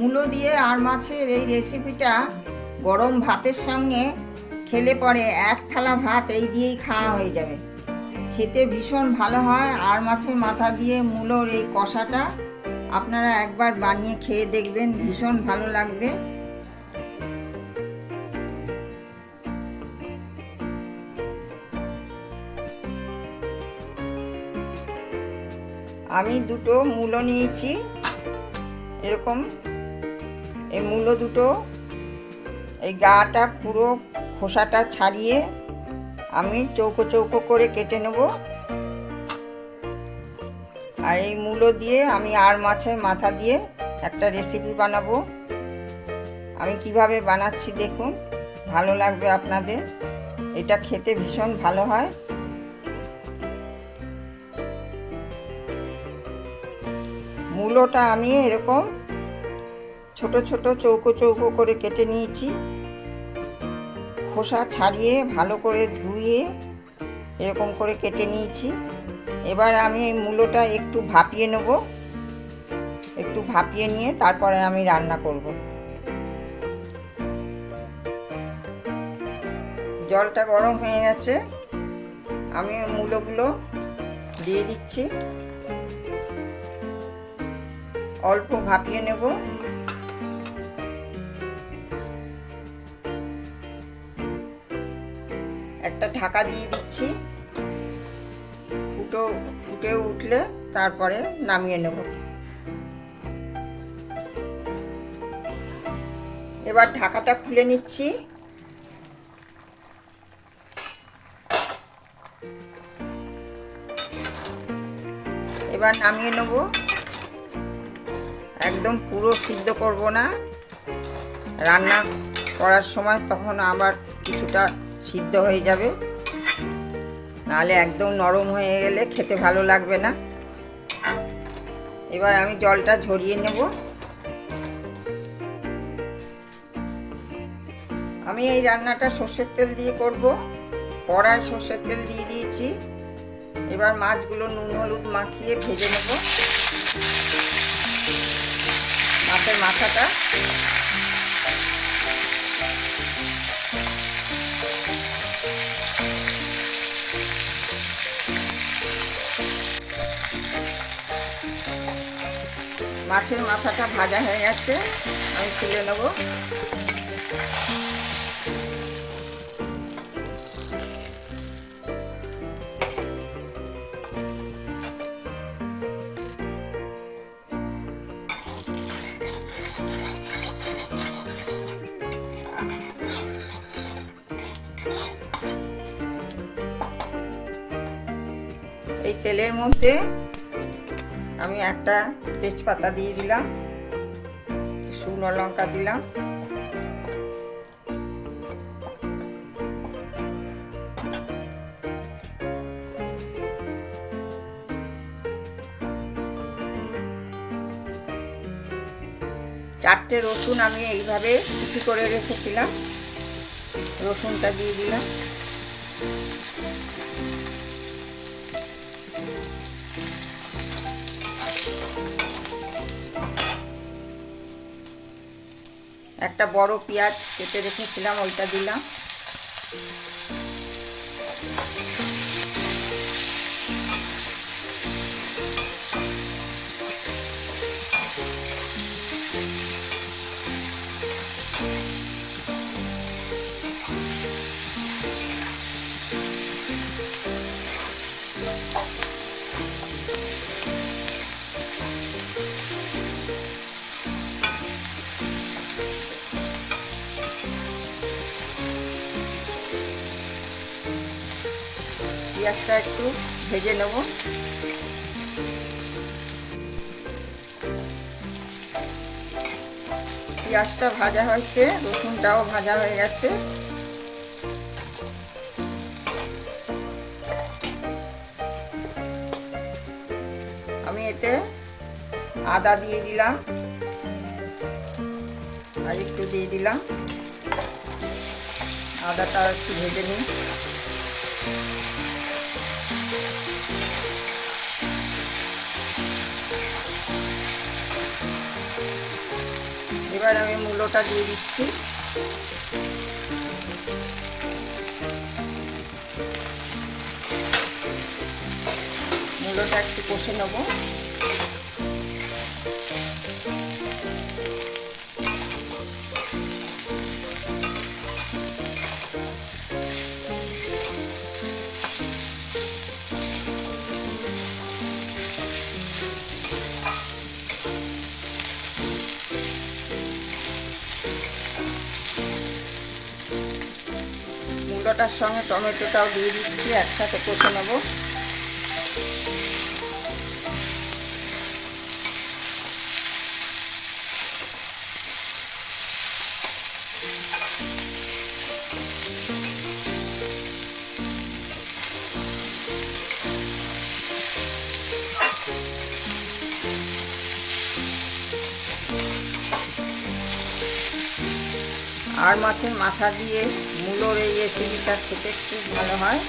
মূলো দিয়ে আর মাছের এই রেসিপিটা গরম ভাতের সঙ্গে খেলে পরে এক থালা ভাত এই দিয়েই খাওয়া হয়ে যাবে। খেতে ভীষণ ভালো হয়, আর মাছের মাথা দিয়ে মূলোর এই কষাটা আপনারা একবার বানিয়ে খেয়ে দেখবেন, ভীষণ ভালো লাগবে। আমি দুটো মূলো নিয়েছি, এরকম এই মূলো দুটো, এই গাটা পুরো খোসাটা ছাড়িয়ে আমি চৌকো চৌকো করে কেটে নেব। আর এই মূলো দিয়ে আমি আর মাছের মাথা দিয়ে একটা রেসিপি বানাবো। আমি কীভাবে বানাচ্ছি দেখুন, ভালো লাগবে আপনাদের। এটা খেতে ভীষণ ভালো হয়। মূলোটা আমি এরকম ছোট ছোট চৌকো চৌকো করে কেটে নিয়েছি। খোসা ছাড়িয়ে, ভালো করে ধুয়ে এরকম করে কেটে নিয়েছি। এবার আমি এই মূলোটা একটু ভাপিয়ে নেব। একটু ভাপিয়ে নিয়ে তারপরে আমি রান্না করব। জলটা গরম হয়ে গেছে। আমি মূলোগুলো দিয়ে দিচ্ছি। অল্প ভাপিয়ে নেব। ঢাকা দিয়ে দিচ্ছি। ফুটো, ফুটে উঠলে তারপরে নামিয়ে নেব। এবার ঢাকাটা খুলে নিচ্ছি। এবার নামিয়ে নেব। একদম পুরো সিদ্ধ করব না। রান্না করার সময় তখন আবার কিছুটা সিদ্ধ হয়ে যাবে। নাহলে একদম নরম হয়ে গেলে খেতে ভালো লাগবে না। এবার আমি জলটা ঝরিয়ে নেব। আমি এই রান্নাটা সর্ষের তেল দিয়ে করব। কড়ায় সর্ষের তেল দিয়ে দিয়েছি। এবার মাছগুলো নুন, হলুদ মাখিয়ে ভেজে নেব। মাছের মাথাটা মাছের মাথাটা ভাজা হয়ে গেছে। আমি তুলে নেব। এই তেলের মধ্যে আমি একটা তেজপাতা দিয়ে দিলাম, শুকনো লঙ্কা দিলাম। চারটে রসুন আমি এইভাবে কুচি করে রেখেছিলাম, রসুনটা দিয়ে দিলাম। একটা বড় পেঁয়াজ কেটে রেখেছিলাম ওইটা দিলাম। পেঁয়াজটা একটু ভেজে নেব। পেঁয়াজটা ভাজা হয়েছে, রসুনটাও ভাজা হয়ে গেছে। আমি এতে আদা দিয়ে দিলাম, আর একটু দিয়ে দিলাম। আদাটা একটু ভেজে নিই। এবার আমি মূলোটা দিয়ে দিচ্ছি। মূলোটা একটু কষে নেব। মূলোটার সঙ্গে টমেটোটাও দিয়ে দিচ্ছি একসাথে কষে নেব। আর মাছের মাথা দিয়ে মূলোর এই রেসিপিটা খেতে খুব ভালো হয়।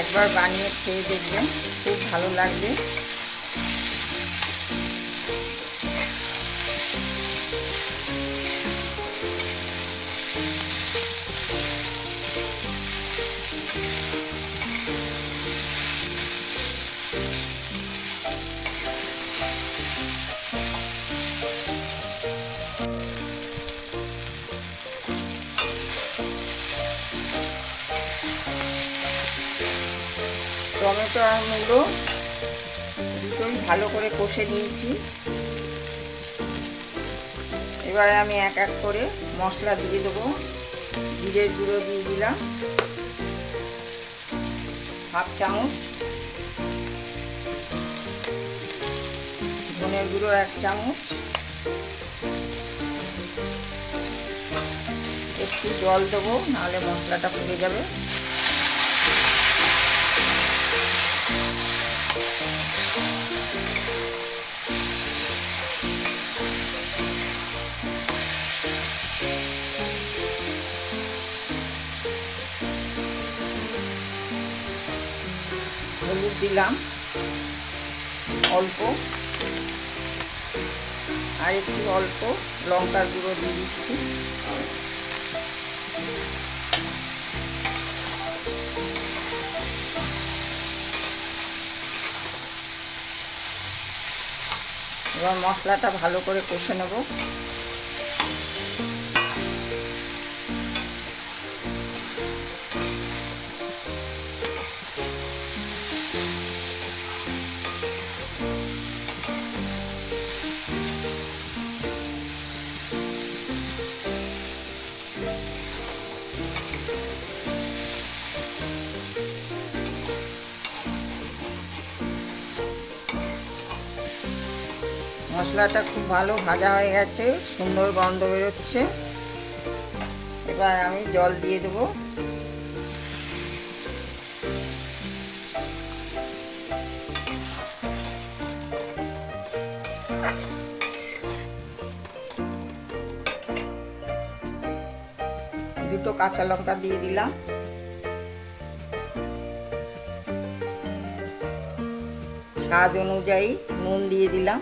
একবার বানিয়ে খেয়ে দেখবেন, খুব ভালো লাগবে। টমেটো আর মূলো দুটোই ভালো করে কষে নিয়েছি। এবারে আমি এক এক করে মশলা দিয়ে দেবো। জিরের গুঁড়ো দিয়ে দিলাম। হাফ চামচ। ধনের গুঁড়ো এক চামচ। একটু জল দেবো, নাহলে মশলাটা পুড়ে যাবে। হলুদ দিলাম। অল্প। আর একটু অল্প লঙ্কার গুঁড়ো দিয়ে দিচ্ছি। এবার মশলাটা ভালো করে কষে নেব। মশলাটা খুব ভালো ভাজা হয়ে গেছে, সুন্দর গন্ধ বেরোচ্ছে। এবার আমি জল দিয়ে দেবো। দুটো কাঁচা লঙ্কা দিয়ে দিলাম। স্বাদ অনুযায়ী নুন দিয়ে দিলাম।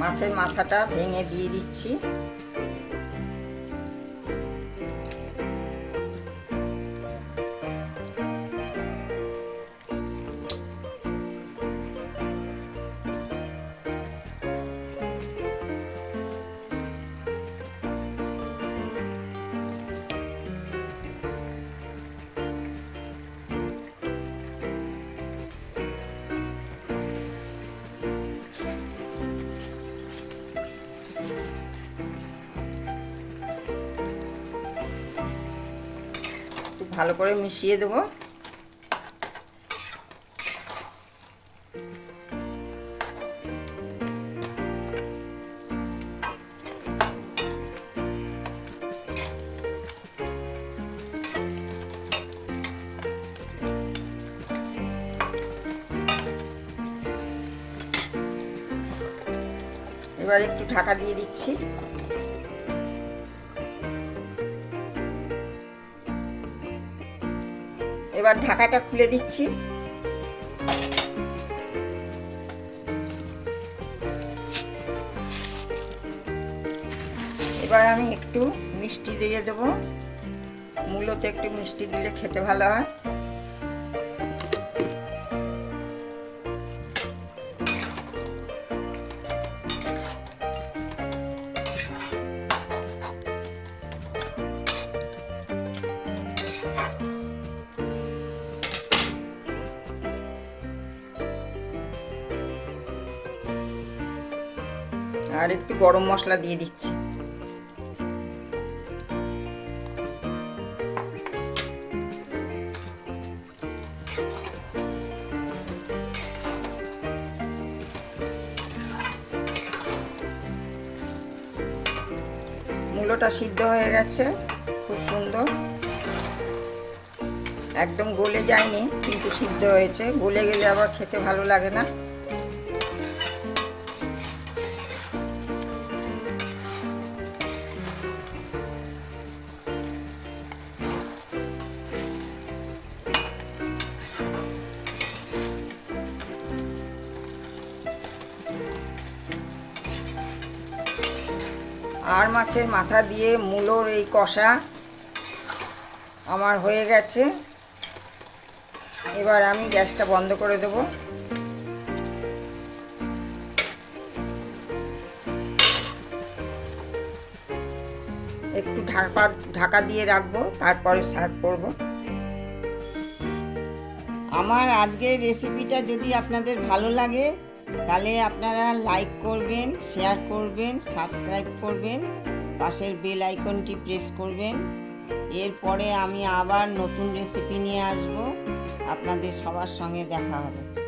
মাছের মাথাটা ভেঙে দিয়ে দিচ্ছি। ভালো করে মিশিয়ে দেবো। এবার একটু ঢাকা দিয়ে দিচ্ছি। এবার ঢাকাটা খুলে দিচ্ছি। এবার আমি একটু মিষ্টি দিয়ে দেবো। মূলত একটু মিষ্টি দিলে খেতে ভালো হয়। আর একটু গরম মশলা দিয়ে দিচ্ছি। মূলোটা সিদ্ধ হয়ে গেছে, খুব সুন্দর। একদম গলে যায়নি, কিন্তু সিদ্ধ হয়েছে। গলে গেলে আবার খেতে ভালো লাগে না। আর মাছের মাথা দিয়ে মূলোর এই কষা আমার হয়ে গেছে। এবার আমি গ্যাসটা বন্ধ করে দেব। একটু ঢাকা ঢাকা দিয়ে রাখব, তারপরে সার্ভ করব। আমার আজকের রেসিপিটা যদি আপনাদের ভালো লাগে তাহলে আপনারা লাইক করবেন শেয়ার করবেন সাবস্ক্রাইব করবেন, পাশের বেল আইকনটি প্রেস করবেন। এরপরে আমি আবার নতুন রেসিপি নিয়ে আসব। আপনাদের সবার সঙ্গে দেখা হবে।